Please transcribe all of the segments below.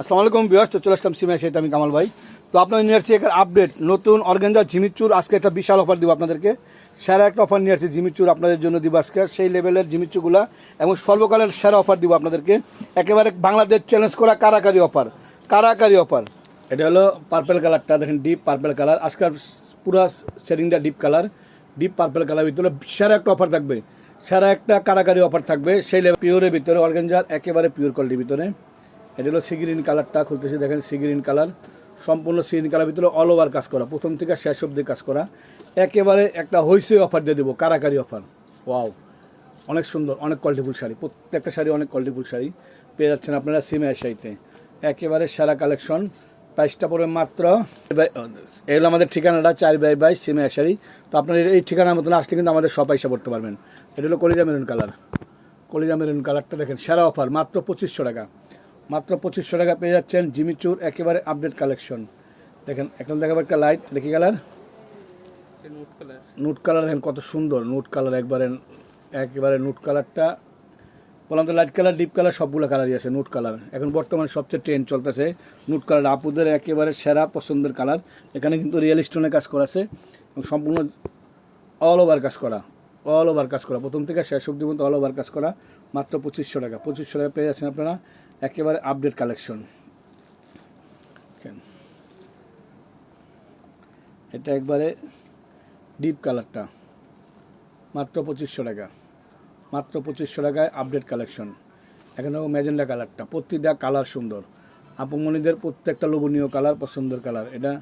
আসসালামু আলাইকুম তো চলে আসলাম সিমা সেটা আমি কামাল ভাই। তো আপনাদের নিয়ে আসছি একটা আপডেট নতুন অর্গেঞ্জা জিমিচুর। আজকে একটা বিশাল অফার দিব আপনাদেরকে। সেরা একটা অফার নিয়ে আসছি জিমিচুর আপনাদের জন্য দিব আজকে। সেই লেভেলের জিমিচুগুলা এবং সর্বকালের সেরা অফার দিব আপনাদেরকে। একেবারে বাংলাদেশ চ্যালেঞ্জ করা কারাকারি অফার কারাকারি অফার এটা হলো পার্পেল কালারটা দেখেন ডিপ পার্পেল কালার আজকাল পুরো শেডিংটা deep colour deep purple colour ভিতরে সেরা একটা অফার থাকবে। সেরা একটা কারাকারি অফার থাকবে। সেই লেভেল পিওরের ভিতরে অর্গেঞ্জার একেবারে পিওর কোয়ালিটির ভিতরে। এটা হলো সিগ্রিন কালারটা খুলতেছি দেখেন সিগ্রিন কালার সম্পূর্ণ সিগ্রিন কালার ভিতরে অল ওভার কাজ করা, প্রথম থেকে শেষ অব্দি কাজ করা। একেবারে একটা হইসে অফার দিয়ে দেবো, কারাকারি অফার ওয়াও অনেক সুন্দর, অনেক কোয়ালিটিফুল শাড়ি, প্রত্যেকটা শাড়ি অনেক কোয়ালিটিফুল শাড়ি। পেয়ে যাচ্ছেন আপনারা সিমে শাড়িতে। একেবারে সেরা কালেকশন প্রাইসটা পড়বে মাত্র এগুলো আমাদের ঠিকানাটা, চার বাই বাই সিমে শাড়ি। তো আপনার এই ঠিকানার মতন আসলে কিন্তু আমাদের সব পয়সা পড়তে পারবেন। এটা হলো কলিজা মেরুন কালার কলিজা মেরুন কালারটা দেখেন, সেরা অফার মাত্র পঁচিশশো টাকা। মাত্র পঁচিশশো টাকা পেয়ে যাচ্ছেন জিমিচুর একেবারে আপডেট কালেকশন দেখেন এখন দেখাবো একটা লাইট দেখি কালার নুট কালার দেখেন কত সুন্দর নুট কালার একবারে একেবারে নুট কালারটা বললাম তো লাইট কালার ডিপ কালার সবগুলো কালারই আছে নুট কালার এখন বর্তমানে সবচেয়ে ট্রেন্ড চলতেছে নুট কালার আপুদের একেবারে সেরা পছন্দের কালার এখানে কিন্তু রিয়েল স্টোনের কাজ করা আছে এবং সম্পূর্ণ অল ওভার কাজ করা অল ওভার কাজ করা। প্রথম থেকে শেষ অব্দি পর্যন্ত অল ওভার কাজ করা। মাত্র পঁচিশশো টাকা। পঁচিশশো টাকা পেয়ে যাচ্ছেন আপনারা। একেবারে আপডেট কালেকশন এটা একবারে ডিপ কালারটা মাত্র পঁচিশশো টাকা। মাত্র পঁচিশশো টাকায় আপডেট কালেকশন এখানে ম্যাজেন্ডা কালারটা প্রতিটা কালার সুন্দর। আপমনিদের প্রত্যেকটা লোভনীয় কালার পছন্দের কালার এটা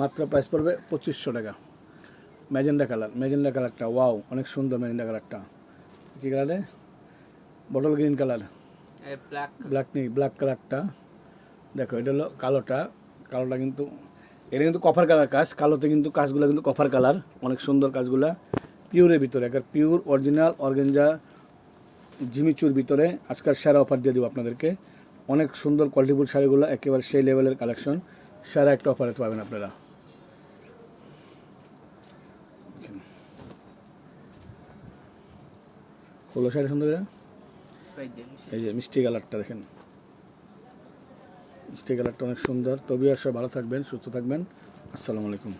মাত্র প্রাইস পড়বে পঁচিশশো টাকা। ম্যাজেন্ডা কালার ম্যাজেন্ডা কালারটা ওয়াও অনেক সুন্দর ম্যাজেন্ডা কালারটা কী কালারে bottle green colour black black নেই ব্ল্যাক কালারটা দেখো এটা হলো কালোটা। কালোটা কিন্তু এটা কিন্তু কফার কালার কাজ। কালোতে কিন্তু কাজগুলো কিন্তু কফার কালার অনেক সুন্দর কাজগুলা। পিওরের ভিতরে একের পিওর অরিজিনাল অর্গেঞ্জা জিমিচুর ভিতরে। আজকাল সেরা অফার দিয়ে দেবো আপনাদেরকে। অনেক সুন্দর কোয়ালিটিফুল শাড়িগুলো একেবারে সেই লেভেলের কালেকশন সেরা একটা অফারে পাবেন আপনারা। হলো শাড়ি সুন্দর? এই যে মিষ্টি কালারটা দেখেন। মিষ্টি কালারটা অনেক সুন্দর। তবে আসলে ভালো থাকবেন, সুস্থ থাকবেন। আসসালামু আলাইকুম।